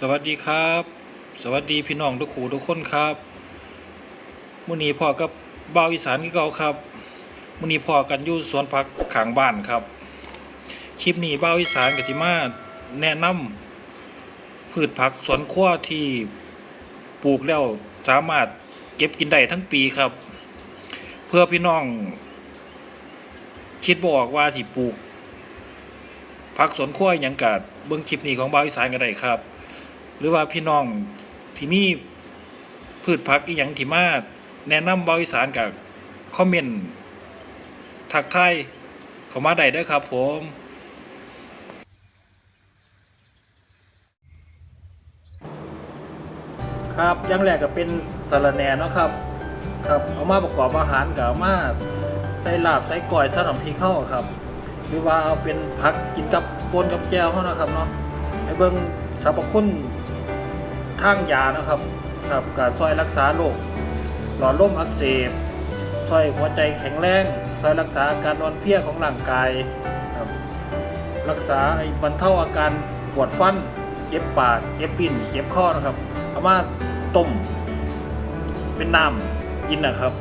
สวัสดีครับ สวัสดีพี่น้องทุกขู่ทุกคนครับมื้อนี้พ่อกับบ่าวอีสานคือเก่าครับมื้อนี้พ่อกันอยู่สวนผักขางบ้านครับ คลิปนี้บ่าวอีสานก็สิมาแนะนำพืชผักสวนครัวที่ปลูกแล้วสามารถเก็บกินได้ทั้งปีครับ เพื่อพี่น้อง คิดบอกว่าสิปลูกผักสวนครัวอหยังกาดเบิ่งคลิปนี้ของบ่าวอีสานก็ได้ครับ หรือว่าพี่น้องที่มีพืชผักอีหยังที่มาแนะนำบ่าอีสานกับคอมเมนต์ทักทายเข้ามาได้เด้อครับผมครับอย่างแรกก็เป็นสาระแหน่เนาะครับ ครับ เอามาประกอบอาหารกับเอามาใส่ลาบใส่ก้อยใส่หน้ำพริกเข้าครับ หรือว่าเอาเป็นผักกินกับปนกับแจ่วเท่านะครับเนาะไอ้เบิ้งสรรพคุณ ทางยานะครับครับการช่วยรักษาโรคหลอดลมอักเสบช่วยหัวใจแข็งแรงช่วยรักษาอาการนอนเพลียของร่างกายครับรักษาไอ้บรรเทาอาการปวดฟันเจ็บปากเจ็บปิ่นเจ็บข้อนะครับเอามาต้มเป็นน้ำกินนะครับ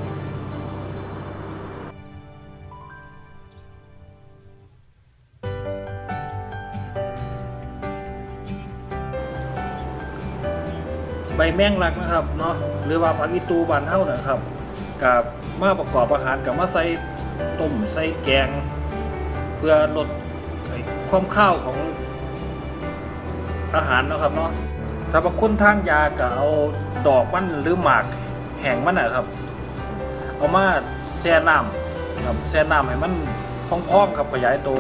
แมงลักนะครับเนาะหรือว่าผักอีตูบานเท่านะครับกับมาประกอบอาหารกับมาใส่ต้มใส่แกง เพื่อลดความข้าวของอาหารนะครับเนาะสรรพคุณทางยากับเอาดอกมันหรือหมากแห้งมันนะครับ เอามาแช่น้ำครับแช่น้ำให้มันพองๆครับขยายตัว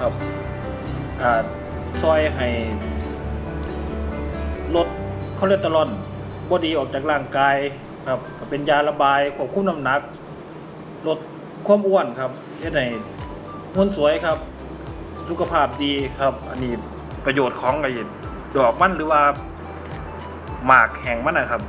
ครับอ่าซอยให้ลด คอเลสเตอรอลบอดีออกจากร่างกายครับเป็นยาระบายควบคุมน้ำหนัก ลดความอ้วนครับเฮ็ดให้หุ่นสวยครับ สุขภาพดีครับ อันนี้ประโยชน์ของไอ้ดอกมันหรือว่าหมากแห่งมันนะครับ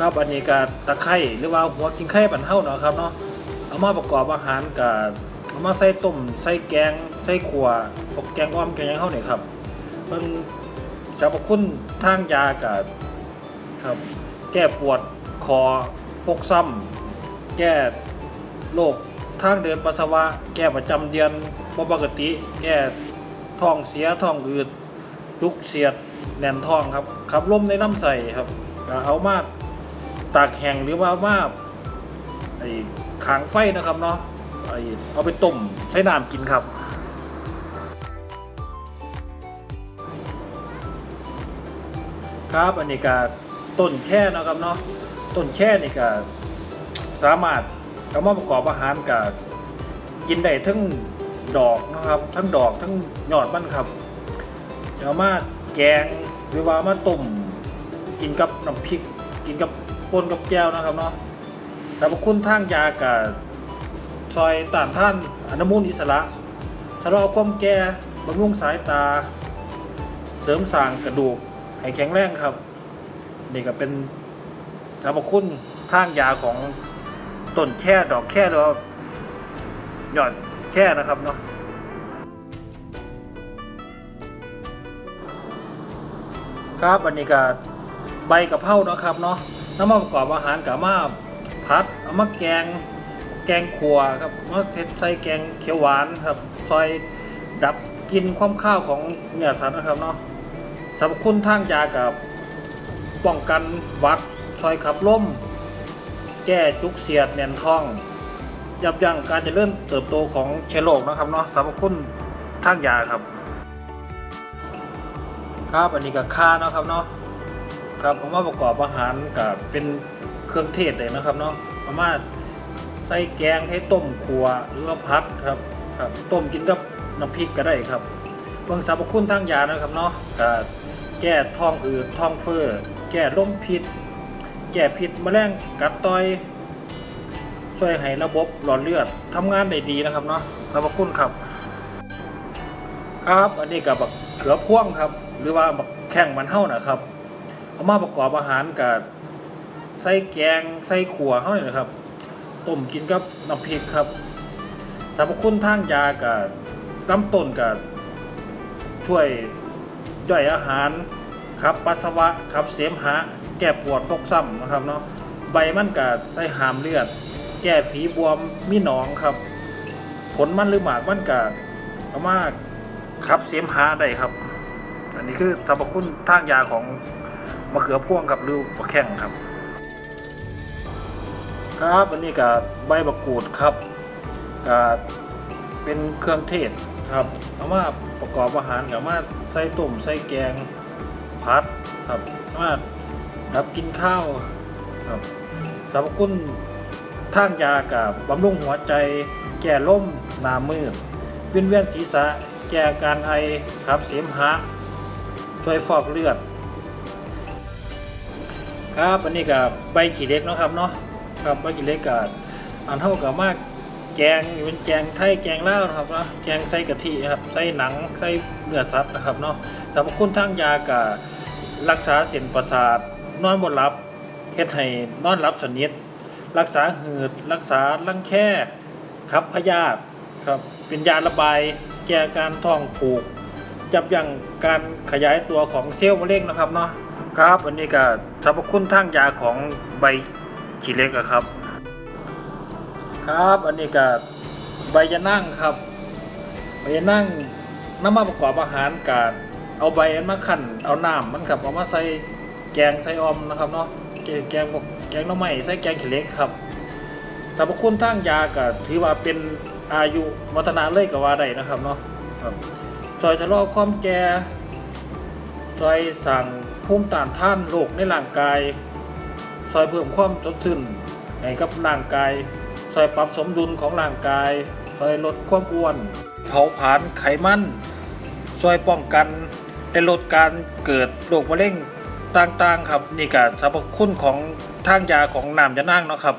ครับอันนี้ก็ตะไคร้หรือว่าหัวกิงไข่บันเท่าเนาะครับเนาะเอามาประกอบอาหารกับเอามาใส่ต้มใส่แกงใส่ขัวพวกแกงอ้อมแกงยังเข้าเนี่ยครับมันสรรพคุณทางยากับครับ แก้ปวดคอพกซ้ำแก้โรคทางเดินปัสสาวะ แก้ประจำเดือนบ่ปกติ แก้ท้องเสียท้องอืดลุกเสียดแน่นท้องครับขับลมในลำไส้ครับเอามา ตากแห้งหรือว่าว่าไอ้ขางไฟนะครับเนาะไอ้เอาไปต้มใช้น้ำกินครับครับอันนี้ก็ต้นแค่นาะครับเนาะต้นแค่นี่ก็สามารถเอามาประกอบอาหารกับกินได้ทั้งดอกนะครับ ทั้งดอกทั้งยอดมันครับเอามาแกงหรือว่ามาต้มกินกับน้ำพริกกินกับ ปนกับแก้วนะครับเนาะแต่พคุณทางยากับซอยต่านท่านอนุมูลอิสระชะลอความแก่บำรุงสายตา เสริมสร้างกระดูกให้แข็งแรงครับ นี่ก็เป็นสรรพคุณทางยาของต้นแค่ดอกแค่หรือหยอดแค่นะครับเนาะครับอันนี้ก็ใบกะเพราเนาะครับเนาะ น้ำมาประกอบอาหารกับมาพัดเอามาแกงแกงขัวครับมาเผ็ดใส่แกงเขียวหวานครับซอยดับกินความข้าวของเนื้อสัตว์นะครับเนาะสรรพคุณทางยากับป้องกันวัดซอยขับลมแก้จุกเสียดแน่นท้อง ยับยั้งการเจริญเติบโตของเชื้อโรคนะครับเนาะสรรพคุณทางยาครับ ครับอันนี้ก็ค่าเนาะครับเนาะ ครับผมมาประกอบอาหารกับเป็นเครื่องเทศเลยนะครับเนาะเอามาใส่แกงให้ต้มขัวหรือว่าพัดครับครับต้มกินกับน้ำพริกก็ได้ครับเบื้องสรรพคุณทางยานะครับเนาะก็แก้ท้องอืดท้องเฟ้อแก้ลมพิษ แก้พิษแมลงกัดต่อย ช่วยให้ระบบหลอดเลือดทำงานได้ดีนะครับเนาะสรรพคุณครับ ครับอันนี้กับบักเขือพ่วงครับ หรือว่าบักแข้งมันเท่านะครับ เอามาประกอบอาหารกับใส่แกงใส่ขัวเฮานี่นะครับต้มกินกับน้ำพริกครับสรรพคุณทางยากับลำต้นกับช่วยย่อยอาหารครับปัสสาวะครับเสมหะ แก้ปวดฟกซ้ำนะครับเนาะใบมันกับใส่หามเลือด แก้ฝีบวมมีหนองครับ ผลมันหรือหมากมันกับเอามาขับเสมหะได้ครับ อันนี้คือสรรพคุณทางยาของ มะเขือพ่วงกับหรือมะแข้งครับ ครับอันนี้กับใบมะกรูดครับกับเป็นเครื่องเทศครับเอามาประกอบอาหารกับมาใส่ต้มใส่แกงผัดครับเอามาดับกินข้าวครับสรรพคุณทางยากับบำรุงหัวใจ แก้ล้มหนามืดเวียนเวียนศีรษะ แก้อาการไอครับเสมหะช่วยฟอกเลือด ครับอันนี้กับใบขี้เล็กเนาะครับเนาะครับใบขี้เล็กกับอันเท่ากับมากแกงเป็นแกงไทยแกงเลานะครับเนาะแกงใส่กะทิครับใส่หนังใส่เนื้อสัตว์นะครับเนาะสรรพคุณทางยากับรักษาเส้นประสาทนอนบ่หลับเฮ็ดให้นอนหลับสนิทรักษาหืดรักษารังแคครับพยาธิครับเป็นยาระบายแก้การท้องผูก จับยั้งการขยายตัวของเซลล์มะเร็งนะครับเนาะ ครับอันนี้ก็สรรพคุณทางยาของใบขี้เล็กอะครับ ครับอันนี้ก็ใบยะนั่งครับใบยะนั่งน้ำมาประกอบอาหารกาดเอาใบอันมาขั่นเอาน้ำมันกับเอามาใส่แกงใส่ออมนะครับเนาะแกงแกงพวกแกงน้ำใหม่ใส่แกงขี้เล็กครับสรรพคุณทางยาก็ถือว่าเป็นอายุวัฒนาเลยก็ว่าได้นะครับเนาะครับซอยทะเลาะความแก่ซอยสั่ง ภูมิต้านทานโรคในร่างกาย ซอยเพิ่มความสดชื่นให้กับร่างกาย ซอยปรับสมดุลของร่างกาย ซอยลดความอ้วน เผาผลาญไขมัน ซอยป้องกันและลดการเกิดโรคมะเร็งต่างๆ ครับ นี่ก็สรรพคุณของทางยาของน้ำยะนางเนาะครับ